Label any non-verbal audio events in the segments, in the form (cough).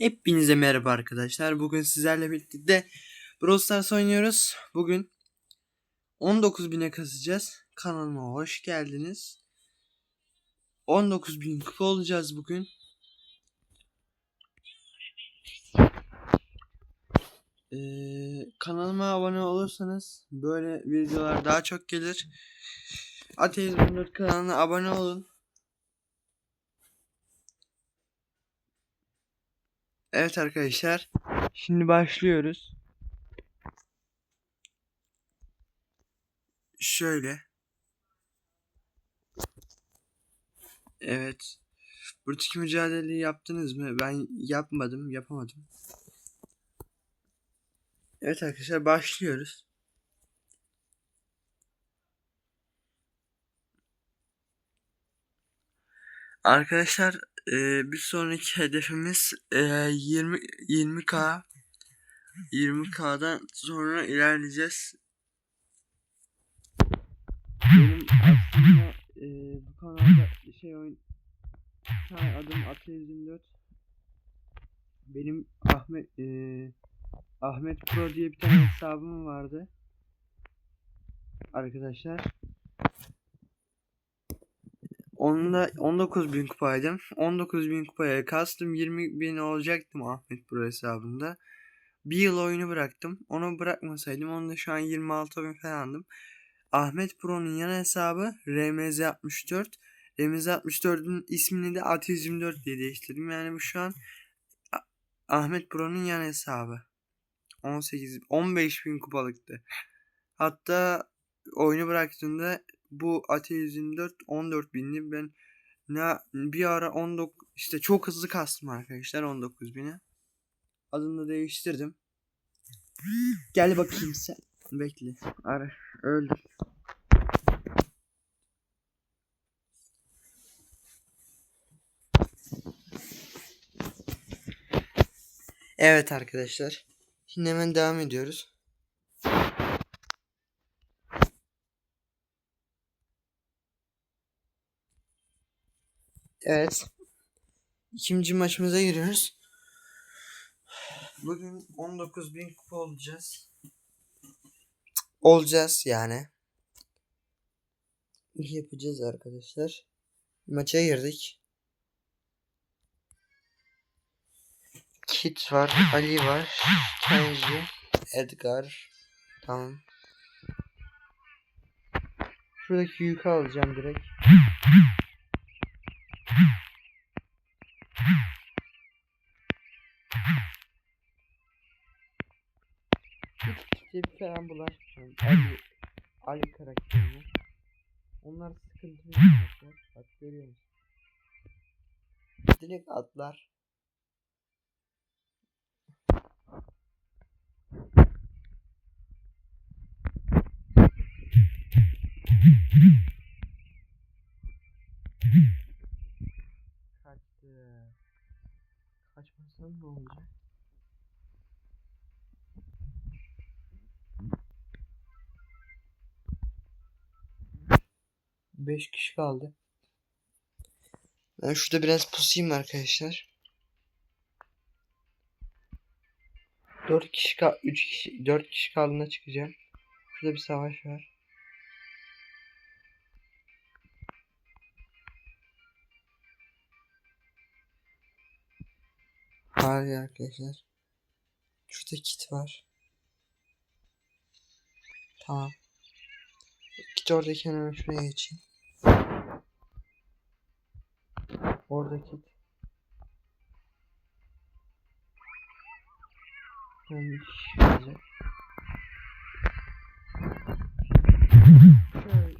Hepinize merhaba arkadaşlar. Bugün sizlerle birlikte de Brawl Stars oynuyoruz. Bugün 19.000'e kasacağız. Kanalıma hoş geldiniz. 19.000 kupa olacağız bugün. Ee, kanalıma abone olursanız böyle videolar daha çok gelir. Ateist 14 kanalına abone olun. Evet arkadaşlar. Şimdi başlıyoruz. Şöyle. Evet. Buradaki mücadeleyi yaptınız mı? Ben yapmadım, yapamadım. Evet arkadaşlar başlıyoruz. Arkadaşlar e, bir sonraki hedefimiz e, 20 20k 20k'dan sonra ilerleyeceğiz. Benim aslında e, bu kanalda şey oyun tane adım 124 benim Ahmet e, Ahmet Pro diye bir tane hesabım vardı. Arkadaşlar Onunla 19.000 kupaydım. 19.000 kupaya kastım 20.000 olacaktım Ahmet Pro hesabında. Bir yıl oyunu bıraktım. Onu bırakmasaydım onda şu an 26.000 falandım. Ahmet Pro'nun yan hesabı RMZ64. RMZ64'ün ismini de At124 diye değiştirdim. Yani bu şu an Ahmet Pro'nun yan hesabı. 18 15.000 kupalıktı. Hatta oyunu bıraktığımda bu AT 124 14 binli ben ne bir ara 19 işte çok hızlı kastım arkadaşlar 19 bini. Adını değiştirdim. Gel bakayım sen. Bekle. Ara. Öldüm. Evet arkadaşlar. Şimdi hemen devam ediyoruz. Evet. İkinci maçımıza giriyoruz. Bugün 19.000 kupa olacağız. Olacağız yani. Yapacağız arkadaşlar. Maça girdik. Kit var, Ali var, Kenji, Edgar. Tamam. Şuradaki yükü alacağım direkt. Kitap falan bulaşmıyorum. Ali, Ali karakterini. Onlar sıkıntılı karakter. Bak görüyor musun? Direkt atlar. Kaçtı. Kaçmasam ne olacak? Beş kişi kaldı. Ben şurada biraz pusayım arkadaşlar. 4 kişi kal 3 kişi 4 kişi kaldığında çıkacağım. Şurada bir savaş var. Hayır arkadaşlar. Şurada kit var. Tamam. Kit oradayken hemen şuraya geçeyim. Orada kit. Ben bir kişi olacak. Şöyle.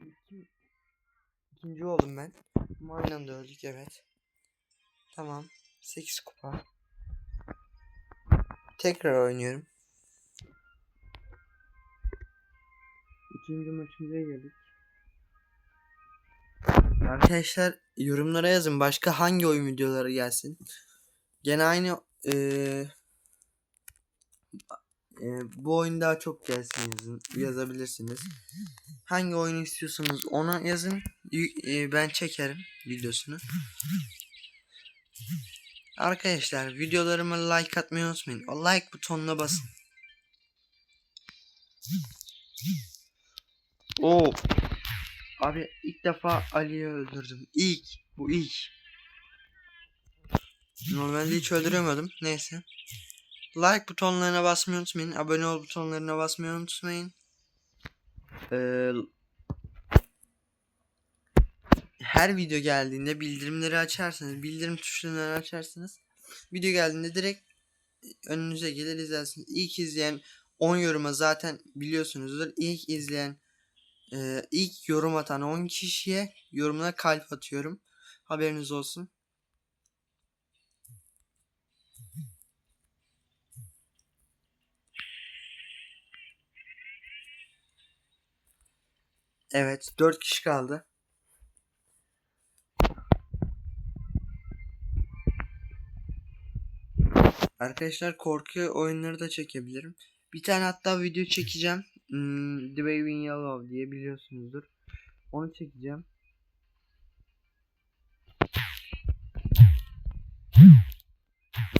İki- İkinci oldum ben. Ama öldük evet. Tamam. 8 kupa. Tekrar oynuyorum. İkinci maçımıza geldik. Arkadaşlar yorumlara yazın başka hangi oyun videoları gelsin. Gene aynı eee eee, bu oyun daha çok gelsin yazın yazabilirsiniz. Hangi oyunu istiyorsanız ona yazın e, ben çekerim videosunu. Arkadaşlar videolarıma like atmayı unutmayın. O like butonuna basın. Oo. Abi ilk defa Ali'yi öldürdüm. İlk. Bu ilk. Normalde hiç öldüremiyordum. Neyse. Like butonlarına basmayı unutmayın. Abone ol butonlarına basmayı unutmayın. Ee, her video geldiğinde bildirimleri açarsanız, bildirim tuşlarını açarsanız video geldiğinde direkt önünüze gelir izlersiniz. İlk izleyen 10 yoruma zaten biliyorsunuzdur. İlk izleyen e, ilk yorum atan 10 kişiye yorumuna kalp atıyorum. Haberiniz olsun. Evet, 4 kişi kaldı. Arkadaşlar korku oyunları da çekebilirim. Bir tane hatta video çekeceğim. Hmm, The Baby in Yellow diye biliyorsunuzdur. Onu çekeceğim.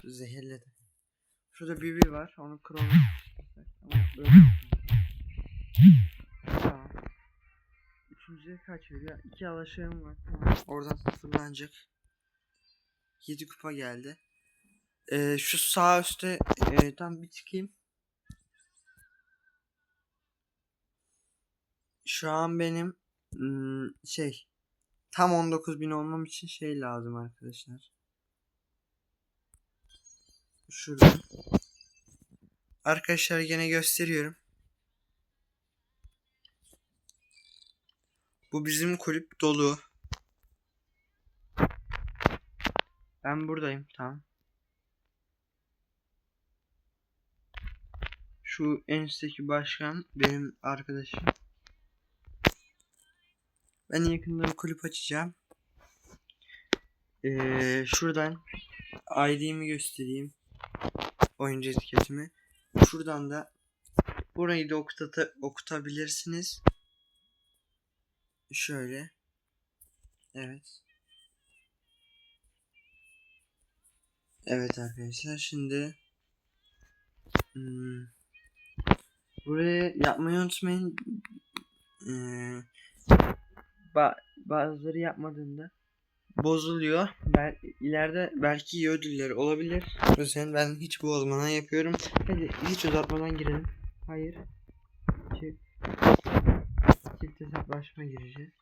Zehirledi. Şurada BB var. Onu kıralım. Tamam. Üçüncüye kaç veriyor? İki alaşığım var. Tamam. Oradan sıfırlanacak. 7 kupa geldi. Ee, şu sağ üstte e, tam bir çıkayım. Şu an benim şey tam 19.000 olmam için şey lazım arkadaşlar. Şurada. Arkadaşlar yine gösteriyorum. Bu bizim kulüp dolu. Ben buradayım tamam. Şu en üstteki başkan benim arkadaşım. Ben yakında bir kulüp açacağım. Ee, şuradan ID'mi göstereyim. Oyuncu etiketimi. Şuradan da burayı da okuta okutabilirsiniz. Şöyle. Evet. Evet arkadaşlar şimdi hmm, buraya yapmayı unutmayın. Ee, ba bazıları yapmadığında bozuluyor. Ben ileride belki iyi ödülleri olabilir. O yüzden ben hiç bozmadan yapıyorum. Hadi hiç uzatmadan girelim. Hayır. Çift, çift hesaplaşma gireceğiz.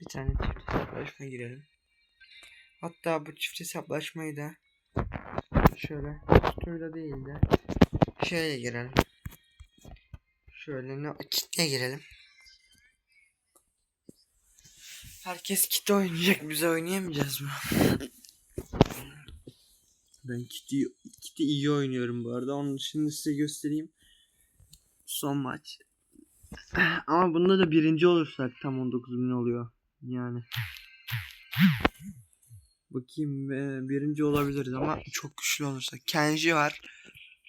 Bir tane çift hesaplaşma girelim. Hatta bu çift hesaplaşmayı da şöyle kutuyla değil de şeye girelim. Şöyle ne kitle girelim. Herkes kitle oynayacak. Biz oynayamayacağız mı? ben kitle, kitle iyi oynuyorum bu arada. Onu şimdi size göstereyim. Son maç. Ama bunda da birinci olursak tam 19.000 oluyor. Yani. Bakayım e, birinci olabiliriz ama çok güçlü olursak. Kenji var.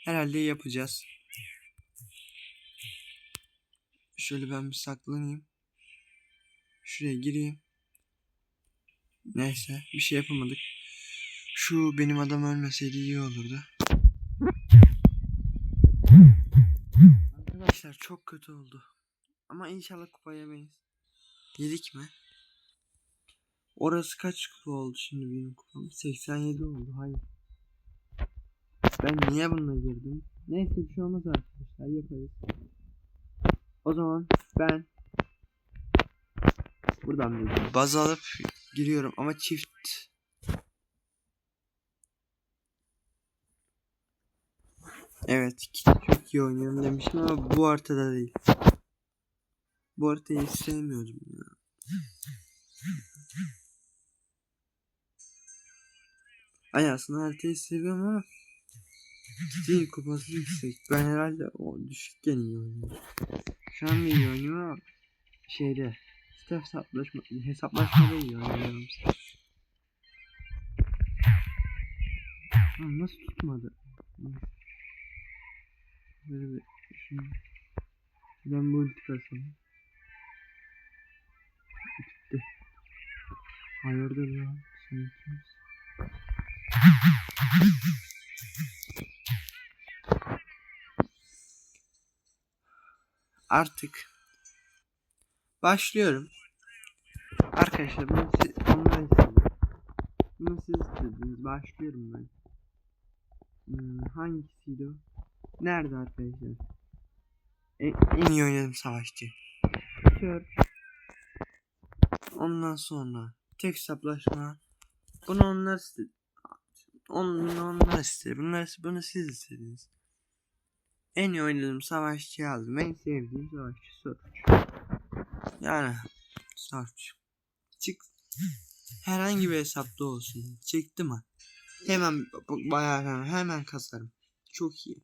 Herhalde yapacağız. Şöyle ben bir saklanayım. Şuraya gireyim. Neyse bir şey yapamadık. Şu benim adam ölmeseydi iyi olurdu. Arkadaşlar çok kötü oldu. Ama inşallah kupa yemeyiz. Yedik mi? Orası kaç kupa oldu şimdi benim kupam? 87 oldu. Hayır. Ben niye bununla girdim? Neyse bir şey olmaz arkadaşlar yaparız. O zaman ben buradan bir baz alıp giriyorum ama çift Evet çok iyi oynuyorum demiştim ama bu haritada değil. Bu haritayı hiç ya. Ay aslında haritayı seviyorum ama değil kupası yüksek. Ben herhalde o düşükken iyi oynuyorum. Şu an iyi oynuyorum ama şeyde işte hesaplaşma, hesaplaşmada iyi oynuyorum. Lan nasıl tutmadı? Böyle bir şunu. Ben bu ulti basalım. Hayırdır ya? Sen kimsin? Artık başlıyorum. Arkadaşlar bunu siz, istedim. Bunu siz istediniz. Başlıyorum ben. Hmm, hangisiydi o? Nerede arkadaşlar? En, en iyi oynadım savaşçı. Kör. Ondan sonra tek hesaplaşma. Bunu onlar istedi. Onu onlar istedi. Bunlar, bunu siz istediniz. En iyi oynadığım savaşçı aldım. En sevdiğim savaşçı Surge. Yani Surge. Çık. Herhangi bir hesapta olsun. Çıktı mı? Hemen bayağı hemen, hemen kasarım. Çok iyi.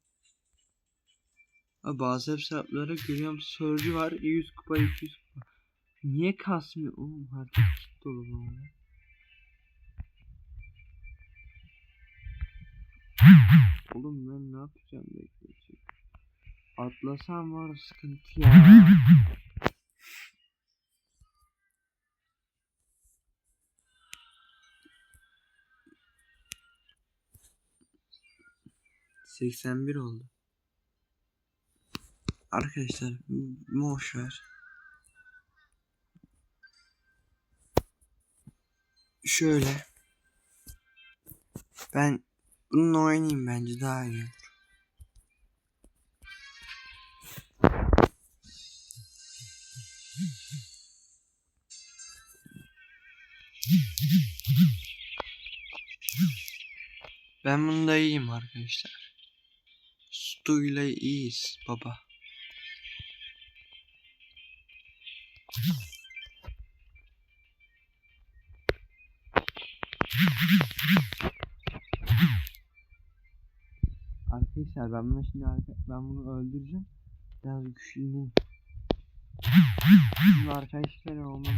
Bazı hesaplara görüyorum Surge var 100 kupa 200 kupa. Niye kasmıyor? Oğlum harita kit dolu bu. Oğlum ben ne yapacağım bekleyecek. Atlasam var sıkıntı ya. Seksen bir oldu. Arkadaşlar boş ver. Şöyle. Ben bununla oynayayım bence daha iyi. olur. Ben bunda iyiyim arkadaşlar. Stu'yla iyiyiz baba. Arkadaşlar ben bunu şimdi ben bunu öldüreceğim. Biraz güçlüyüm. Şimdi arkadaşlar olmam.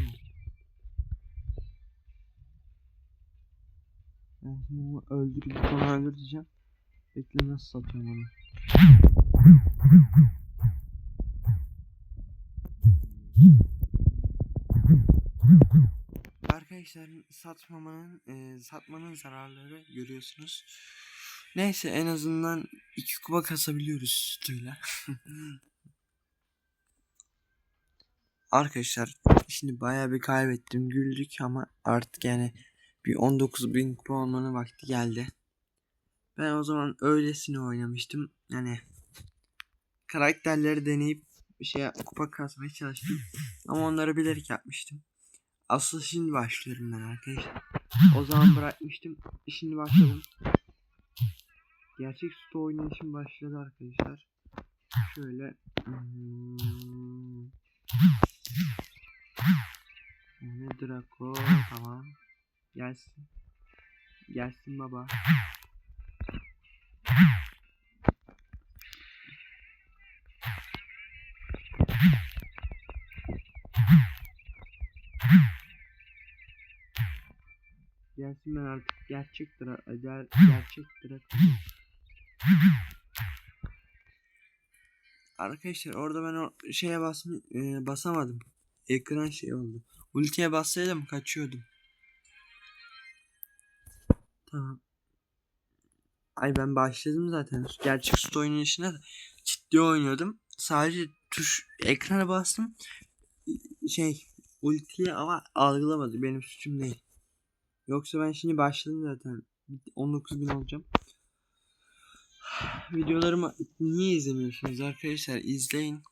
Ben şimdi bunu öldürüp sonra öldüreceğim. Bekle nasıl satıyorum onu. Arkadaşlar satmamanın e, satmanın zararları görüyorsunuz. Neyse en azından iki kupa kasabiliyoruz sütüyle. (laughs) Arkadaşlar şimdi bayağı bir kaybettim güldük ama artık yani bir 19.000 kupa olmanın vakti geldi. Ben o zaman öylesine oynamıştım. Yani karakterleri deneyip bir şey kupa kasmaya çalıştım. Ama onları bilerek yapmıştım. Asıl şimdi başlıyorum ben arkadaşlar. O zaman bırakmıştım. Şimdi başladım. Gerçek sto oynayışım başladı arkadaşlar. Şöyle. Hmm. Ne Draco tamam. Gelsin. Gelsin baba. Gelsin ben artık gerçek Dra ger (laughs) gerçek Draco. Arkadaşlar orada ben o şeye basm e, basamadım. Ekran şey oldu. Ultiye bassaydım kaçıyordum. Tamam. Ay ben başladım zaten. Gerçek oynayışına da ciddi oynuyordum. Sadece tuş ekrana bastım. Şey ultiye ama algılamadı. Benim suçum değil. Yoksa ben şimdi başladım zaten. 19.000 olacağım. (sighs) Videolarımı niye izlemiyorsunuz arkadaşlar? İzleyin.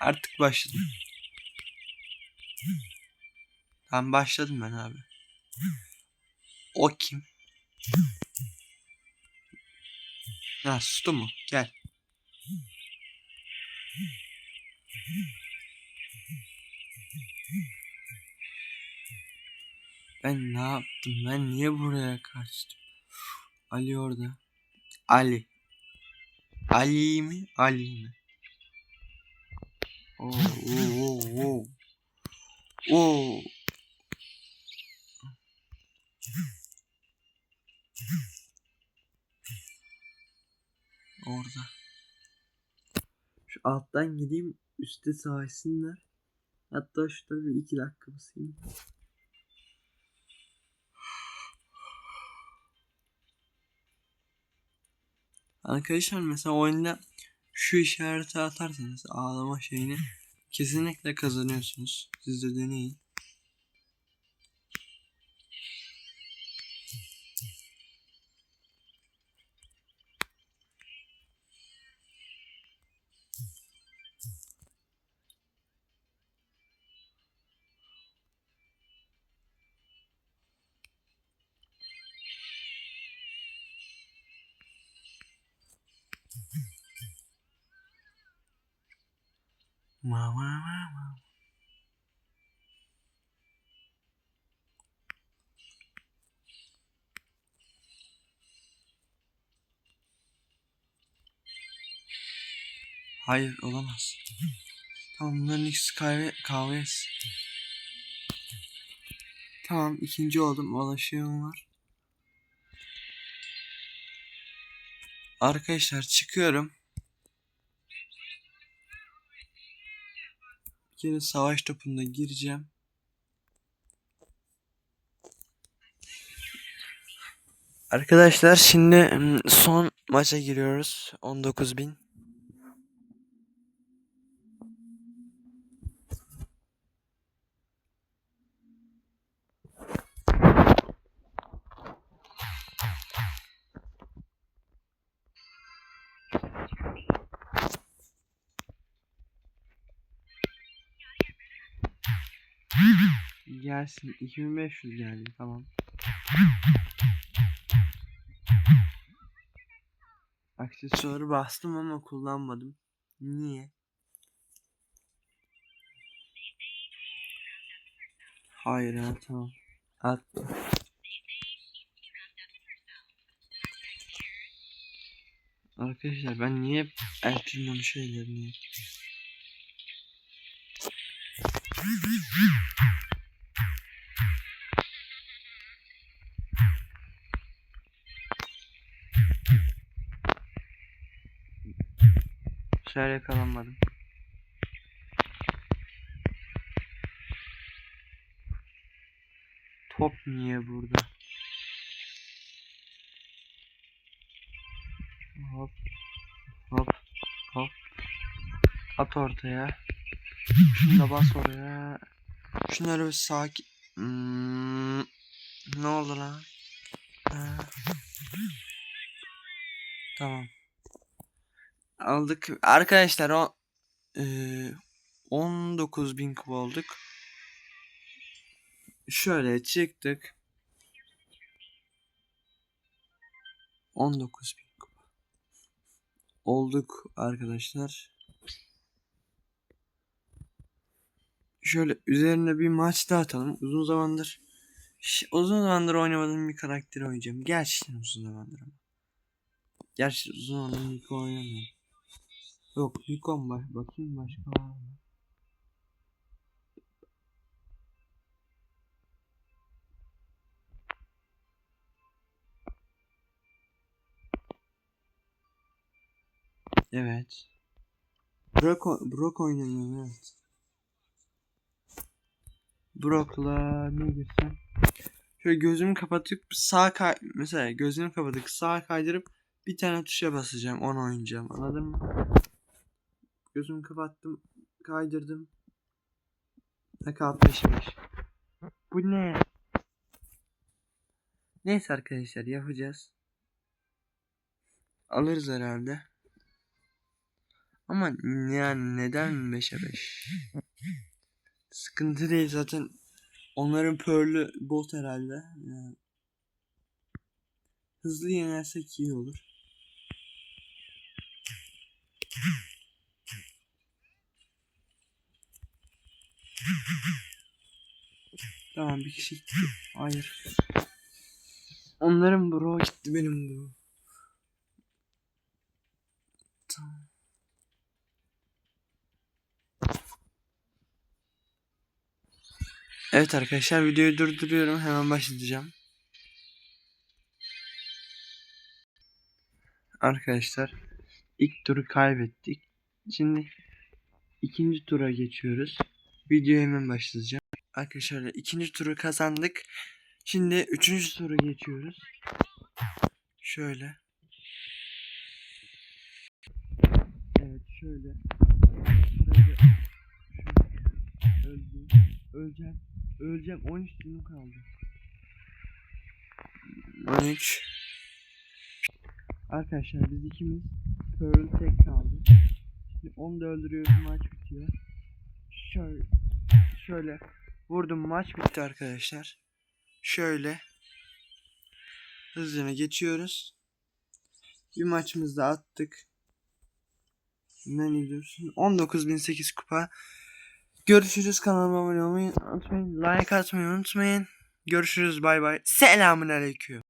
Artık başladım. Tamam başladım ben abi. O kim? Ha sustu mu? Gel. Ben ne yaptım? Ben niye buraya kaçtım? Ali orada. Ali. Ali mi? Ali mi? Oo, oo, oo, oo. Orada. Şu alttan gideyim üstte savaşsınlar. Hatta şurada bir iki dakika basayım. Arkadaşlar mesela oyunda şu işareti atarsanız ağlama şeyini kesinlikle kazanıyorsunuz. Siz de deneyin. Ma ma ma. Hayır olamaz. Tamam bunların ikisi kahve, kahve etsin. Tamam ikinci oldum. Ulaşığım var. Arkadaşlar çıkıyorum. Kere savaş topunda gireceğim. Arkadaşlar şimdi son maça giriyoruz. 19.000. Gelsin 2500 geldi tamam. Aksesuarı bastım ama kullanmadım. Niye? Hayır ha tamam. Attım. Arkadaşlar ben niye Primo'nun şeylerini Şöyle yakalanmadım. Top niye burada? Hop. Hop. Hop. At ortaya. Şunu da bas oraya. Şunları bir sakin... Hmm, ne oldu lan? Ha. Tamam. Aldık. Arkadaşlar o eee 19.000 kupa olduk. Şöyle çıktık. 19.000 kupa. Olduk arkadaşlar. Şöyle üzerine bir maç daha atalım. Uzun zamandır uzun zamandır oynamadığım bir karakteri oynayacağım. Gerçekten uzun zamandır ama. Gerçi uzun zamandır oynamıyorum. Yok Nikon var. Bakayım başka var mı? Evet. Brock, Brock oynamıyorum evet. Brock'la ne girsem? Şöyle gözümü kapatıp sağ kay mesela gözümü kapatıp sağa kaydırıp bir tane tuşa basacağım onu oynayacağım anladın mı? Gözümü kapattım kaydırdım. 5 5. Bu ne? Neyse arkadaşlar yapacağız. Alırız herhalde. Ama yani neden 5'e 5? Sıkıntı değil zaten. Onların pearl'ü bot herhalde. Yani hızlı yenersek iyi olur. Tamam bir kişi gitti. Hayır. Onların bro gitti benim bro. Tamam. Evet arkadaşlar videoyu durduruyorum. Hemen başlayacağım. Arkadaşlar ilk turu kaybettik. Şimdi ikinci tura geçiyoruz. Videoya hemen başlayacağım. Arkadaşlar ikinci turu kazandık. Şimdi üçüncü tura geçiyoruz. Şöyle. Evet şöyle. Öldüm. Öleceğim. Öleceğim. 13 günüm kaldı. 13. Arkadaşlar biz ikimiz Pearl tek kaldı. Şimdi onu da öldürüyoruz maç bitiyor. Şöyle şöyle vurdum maç bitti arkadaşlar. Şöyle hızlıca geçiyoruz. Bir maçımızı da attık. Ne diyorsun? 19.008 kupa. Görüşürüz kanalıma abone olmayı unutmayın. Like atmayı unutmayın. Görüşürüz bay bay. Selamun aleyküm.